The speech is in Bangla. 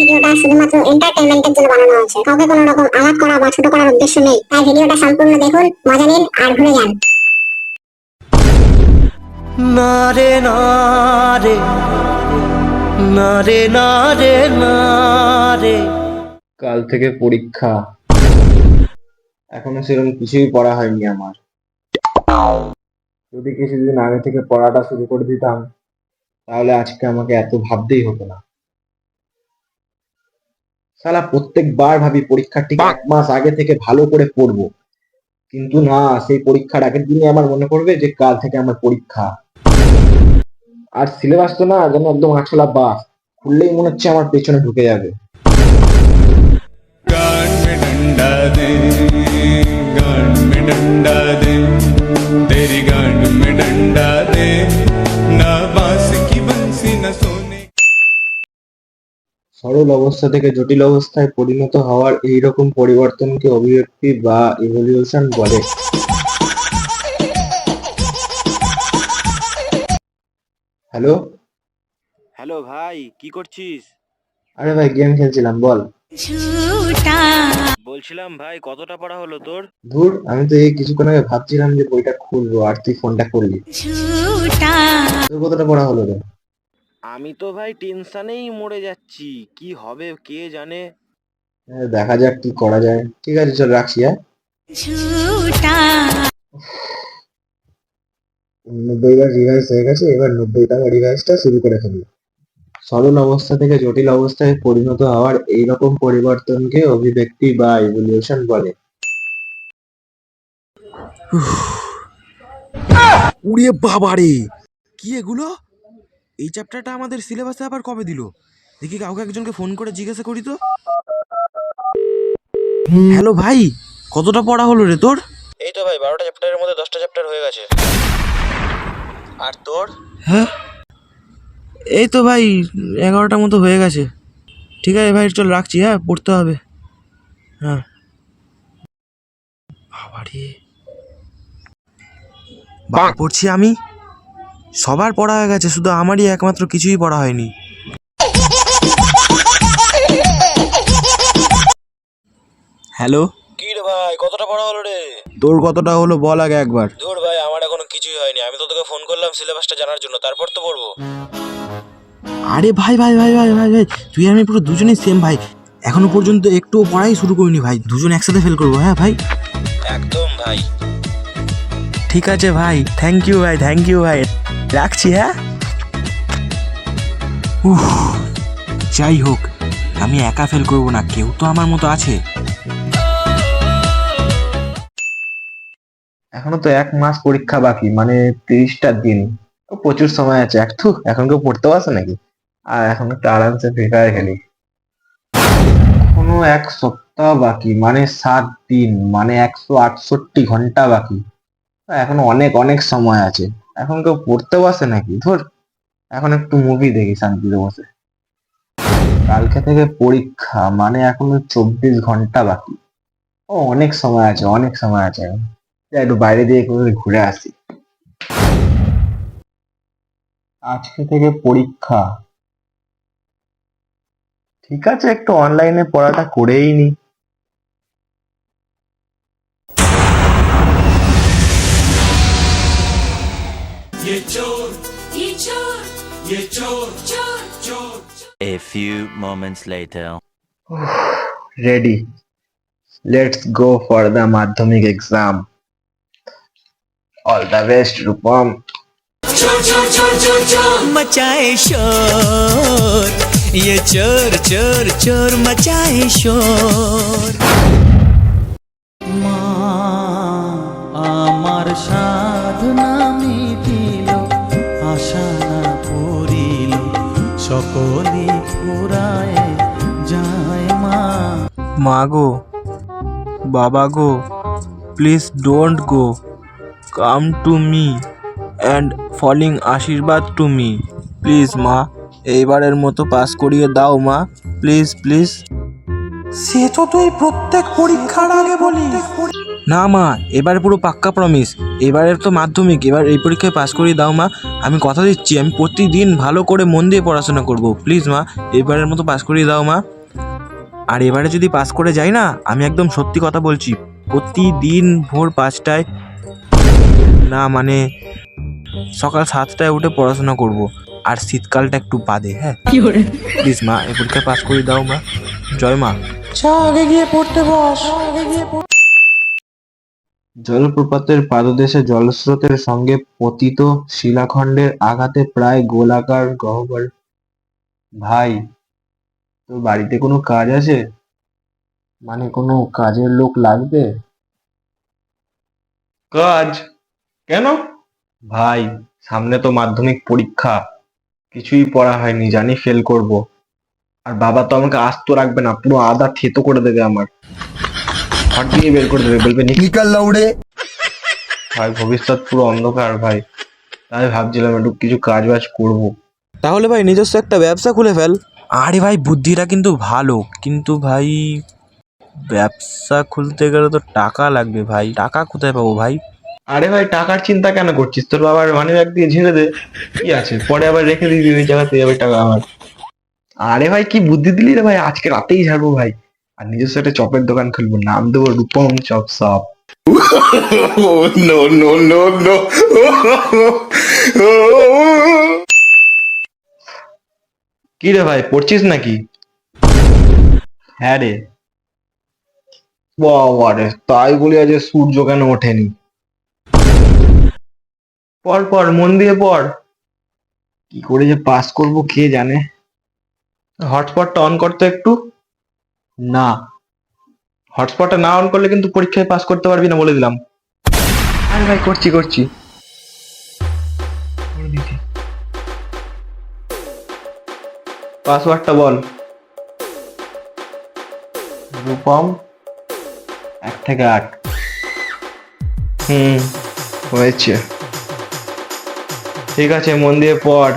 ভিডিওটা শুধুমাত্র এন্টারটেনমেন্টের জন্য বানানো হয়েছে। কাউকে কোনো রকম আঘাত করা বা ছোট করার উদ্দেশ্য নেই। তাই ভিডিওটা সম্পূর্ণ দেখুন মজা নিন আর ঘুরে যান। না রে না রে না রে না রে না রে। কাল থেকে পরীক্ষা। এখনও সেরকম কিছুই পড়া হয়নি আমার। যদি কিছুদিন আগে থেকে পড়াটা শুরু করে দিতাম তাহলে আজকে আমাকে এত ভাবতেই হতো না। সালা প্রত্যেকবার ভাবি পরীক্ষার ঠিক এক মাস আগে থেকে ভালো করে পড়বো কিন্তু না সেই পরীক্ষার আগের দিনে আমার মনে পড়বে যে কাল থেকে আমার পরীক্ষা আর সিলেবাস তো না যেন একদম আছলা বাস খুললেই মনে হচ্ছে আমার পেছনে ঢুকে যাবে गान में डंडा दे गान में डंडा दे तेरी गान में डंडा दे সরল অবস্থা থেকে জটিল অবস্থায় পরিণত হওয়ার এই রকম পরিবর্তনকে অভিব্যক্তি বা ইভলিউশন বলে। হ্যালো হ্যালো ভাই কি করছিস? আরে ভাই গেম খেলছিলাম বল। বলছিলাম ভাই কতটা পড়া হলো তোর? ধুর আমি তো এই কিছুক্ষণ আগে ভাবছিলাম যে বইটা খুলবো আর তুই ফোনটা করলি তোর কতটা পড়া হলো রে? আমি তো ভাই টেনশনেই মরে যাচ্ছি। কি হবে কে জানে? হ্যাঁ, দেখা যাক কি করা যায়। ঠিক আছে চল রাখছি হ্যাঁ? নব্বই বার রিভাইজ হয়ে গেছে এবার নব্বই টাকা রিভাইজটা শুরু করে ফেলি। সরল অবস্থা থেকে জটিল অবস্থায় পরিণত হওয়ার এই রকম পরিবর্তনকে অভিব্যক্তি বা ইভলিউশন বলে। উড়ে বাবারে! কি এগুলো? এই চ্যাপ্টারটা আমাদের সিলেবাসে আবার কবে দিল? দেখি কাউকে একজনকে ফোন করে জিজ্ঞাসা করি তো। হ্যালো ভাই কতটা পড়া হলো রে তোর? এই তো ভাই বারোটা চ্যাপ্টারের মধ্যে দশটা চ্যাপ্টার হয়ে গেছে। আর তোর? হ্যাঁ? এই তো ভাই এগারোটা মতো হয়ে গেছে। ঠিক আছে ভাই চল রাখছি হ্যাঁ পড়তে হবে। হ্যাঁ। বাবারে। বা পড়ছি আমি? সবার পড়া হয়ে গেছে শুধু আমারই একমাত্র কিছুই পড়া হয়নি। হ্যালো? কি রে ভাই কতটা পড়া হলো রে? তোর কতটা হলো বল আগে একবার। ধুর ভাই আমার এখনও কিছুই হয়নি। আমি তো তোকে ফোন করলাম সিলেবাসটা জানার জন্য তারপর তো পড়ব। আরে ভাই ভাই ভাই ভাই ভাই ভাই তুই আর আমি পুরো দুজনেই সেম ভাই। এখনও পর্যন্ত একটুও পড়াই শুরু করিনি ভাই দুজন একসাথে ফেল করব হ্যাঁ ভাই? একদম ভাই। ঠিক আছে ভাই থ্যাংক ইউ ভাই থ্যাংক ইউ ভাই। রাখছি হ্যাঁ? উফ যাই হোক আমি একা ফেল করব না কেউ তো আমার মতো আছে। এখনও তো এক মাস পরীক্ষা বাকি মানে তিরিশটা দিন। প্রচুর সময় আছে। এক থুক এখন কেউ পড়তে পারছে নাকি? আর এখন একটু আরামসে ফ্রি ফায়ার খেলি। এখনও এক সপ্তাহ বাকি মানে সাত দিন মানে একশো আটষট্টি ঘণ্টা বাকি। এখনও অনেক অনেক সময় আছে। এখন কেউ পড়তে বসে নাকি? ধর, এখন একটু মুভি দেখি, শান্তিতে বসে। কালকে থেকে পরীক্ষা মানে এখনও চব্বিশ ঘণ্টা বাকি। ও, অনেক সময় আছে, অনেক সময় আছে। এখন একটু বাইরে দিয়ে ঘুরে আসি। আজকে থেকে পরীক্ষা। ঠিক আছে, একটু অনলাইনে পড়াটা করেই নি। A few moments later. Ready let's go for the Madhyamik exam all the best Rupam मचाए शोर ये चोर चोर चोर मचाए शोर মা আমার সাধনা সকলে ফুরায় যায় মা। মা গো বাবা গো please don't go come to me and falling আশীর্বাদ টু মি প্লিজ মা এইবারের মতো পাস করিয়ে দাও মা। প্লিজ প্লিজ সে তো তুই প্রত্যেক পরীক্ষার আগে বলিস। না মা এবার পুরো পাক্কা প্রমিস এবারের তো মাধ্যমিক এবার এই পরীক্ষায় পাস করিয়ে দাও মা। আমি কথা দিচ্ছি আমি প্রতিদিন ভালো করে মন দিয়ে পড়াশোনা করব। প্লিজ মা এবারের মতো পাস করিয়ে দাও মা। আর এবারে যদি পাস করে যাই না আমি একদম সত্যি কথা বলছি প্রতিদিন ভোর পাঁচটায় না মানে সকাল সাতটায় উঠে পড়াশোনা করব। আর শীতকালটা একটু বাদে হ্যাঁ? প্লিজ মা এই পরীক্ষায় পাস করিয়ে দাও মা। জয় মা। জলপ্রপাতের পাদদেশে জলস্রোতের সঙ্গে পতিত শিলাখণ্ডের আঘাতে প্রায় গোলাকার গহ্বর। ভাই তোর বাড়িতে কোনো কাজ আছে? মানে কোনো কাজের লোক লাগবে? কাজ? কেন? ভাই সামনে তো মাধ্যমিক পরীক্ষা। কিছুই পড়া হয়নি জানি ফেল করব। আর বাবা তো আমাকে আস্ত রাখবে না পুরো আদা থেতো করে দেবে আমার। ফাটিয়ে বের করে দেবে বলবে নিকাল লাউড়ে। ভাই ভবিষ্যৎ পুরো অন্ধকার ভাই। তাই ভাবছিলাম একটু কিছু কাজ বাজ করব। তাহলে ভাই নিজস্ব একটা ব্যবসা খুলে ফেল। আরে ভাই বুদ্ধিটা কিন্তু ভালো কিন্তু ভাই ব্যবসা খুলতে গেলে তো টাকা লাগবে ভাই। টাকা কোথায় পাবো ভাই? আরে ভাই টাকার চিন্তা কেন করছিস? তোর বাবার মানি ব্যাগ দিয়ে ঝেড়ে দে। কি আছে? পরে আবার রেখে দিবি ওই জায়গাতে যাবে টাকা আমার। আরে ভাই কি বুদ্ধি দিলি রে ভাই? আজকে রাতেই ছাড়বো ভাই। আর নিজস্ব একটা চপের দোকান খুলবো নাম দেবো Rupam chop shop no no no no! কি রে ভাই পড়ছিস নাকি? হ্যাঁ রে। বাবা রে তাই বলি আজ সূর্য কেন ওঠেনি? পর পর মন দিয়ে পর কি করে যে পাস করব কে জানে? হটস্পটটা অন করতো একটু। না। হটস্পটটা না অন করলে কিন্তু পরীক্ষায় পাস করতে পারবি না বলে দিলাম। আরে ভাই করছি করছি। পাসওয়ার্ডটা বল। রূপম এক থেকে আট। হুম। হয়েছে। ঠিক আছে মন দিয়ে পড়।